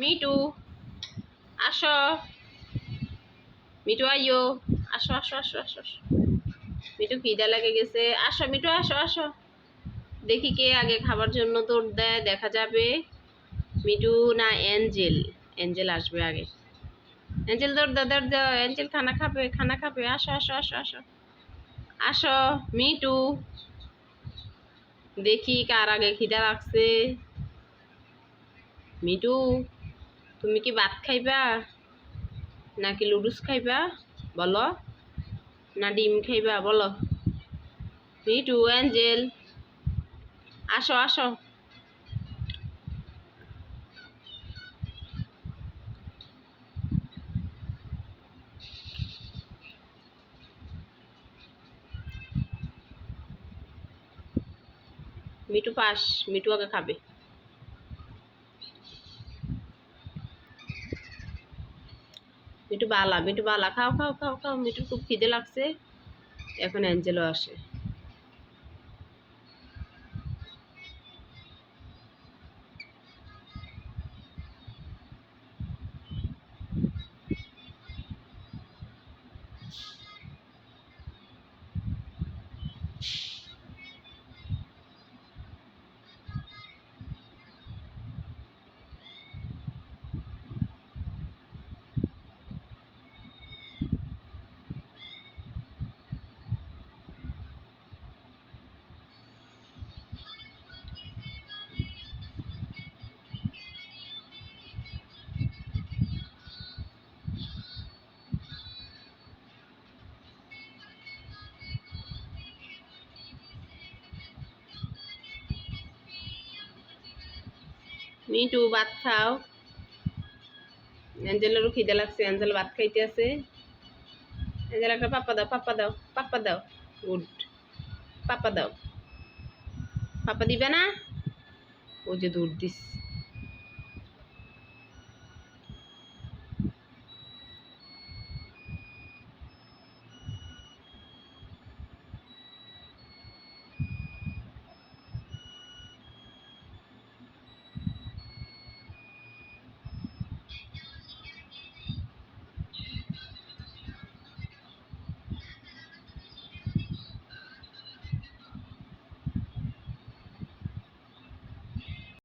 Me too, আসো। Me too আইও আসো আসো আসো আসো আসো। মিটু খিদা লেগে গেছে। আসো, মিটু, আসো আসো। দেখি কে আগে খাবার জন্য দৌড় দেয়, দেখা যাবে। মিটু না অ্যাঞ্জেল? অ্যাঞ্জেল আসবে আগে। অ্যাঞ্জেল দৌড় দাও দৌড় দাও অ্যাঞ্জেল খানা খাবে খানা খাবে। আসো আসো আসো আসো। আসো, মিটু। দেখি কার আগে খিদা লাগছে। মিটু। তুমি কি ভাত খাইবা? নাকি লুডুস খাইবা? বলো। না ডিম খাইবা? বলো। মিটু অ্যাঞ্জেল। আসো আসো। মিটু পাস মিটু আগে খাবে। মিটু বালা মিটু বালা, খাও খাও খাও খাও মিঠু খুব খিদে লাগছে। এখন অ্যাঞ্জেলো আসে। মিটু ভাত খাও। অ্যাঞ্জেলেরও খিদে লাগছে অ্যাঞ্জেল ভাত খাইতে আছে। অ্যাঞ্জেল একটা পাপ্পা দাও পাপ্পা দাও পাপ্পা দাও। গুড পাপ্পা দাও। পাপ্পা দিবে না? ও যে দুধ দিস